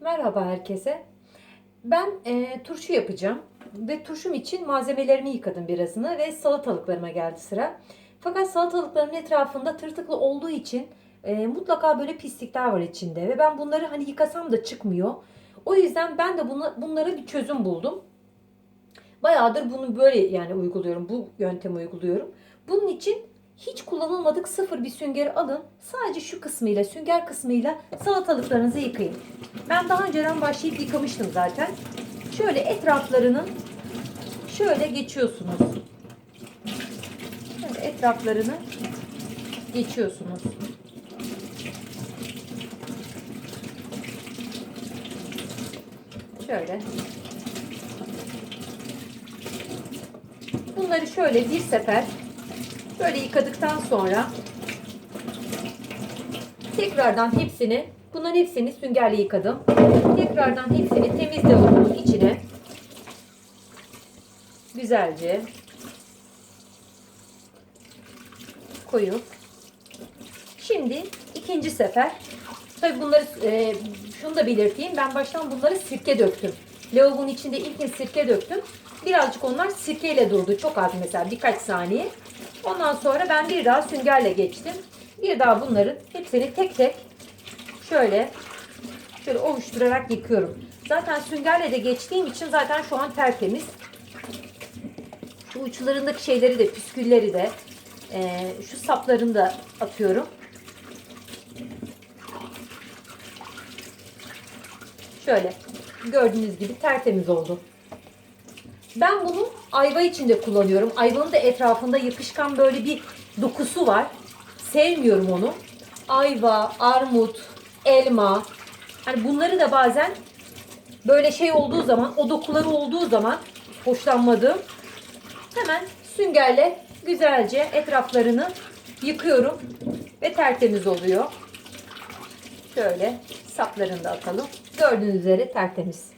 Merhaba herkese. Ben e, turşu yapacağım ve turşum için malzemelerimi yıkadım birazını ve salatalıklarıma geldi sıra. Fakat salatalıkların etrafında tırtıklı olduğu için e, mutlaka böyle pislikler var içinde ve ben bunları hani yıkasam da çıkmıyor. O yüzden ben de buna, bunlara bir çözüm buldum. Bayağıdır bunu böyle yani uyguluyorum. Bu yöntemi uyguluyorum. Bunun için hiç kullanılmadık sıfır bir süngeri alın. Sadece şu kısmıyla, sünger kısmıyla salatalıklarınızı yıkayın. Ben daha önceden başlayıp yıkamıştım zaten. Şöyle etraflarını şöyle geçiyorsunuz. Şöyle etraflarını geçiyorsunuz. Şöyle. Bunları şöyle bir sefer böyle yıkadıktan sonra tekrardan hepsini bunların hepsini süngerle yıkadım. Tekrardan hepsini temiz lavabonun içine güzelce koyup şimdi ikinci sefer tabi bunları e, şunu da belirteyim ben baştan bunları sirke döktüm. Lavabonun içinde ilk sirke döktüm. Birazcık onlar sirkeyle durdu. Çok az mesela birkaç saniye. Ondan sonra ben bir daha süngerle geçtim. Bir daha bunların hepsini tek tek şöyle şöyle ovuşturarak yıkıyorum. Zaten süngerle de geçtiğim için zaten şu an tertemiz. Şu uçlarındaki şeyleri de püskülleri de e, şu saplarını da atıyorum. Şöyle gördüğünüz gibi tertemiz oldu. Ben bunu ayva içinde kullanıyorum. Ayvanın da etrafında yapışkan böyle bir dokusu var. Sevmiyorum onu. Ayva, armut, elma. Hani bunları da bazen böyle şey olduğu zaman, o dokuları olduğu zaman hoşlanmadığım hemen süngerle güzelce etraflarını yıkıyorum ve tertemiz oluyor. Şöyle saplarını da atalım. Gördüğünüz üzere tertemiz.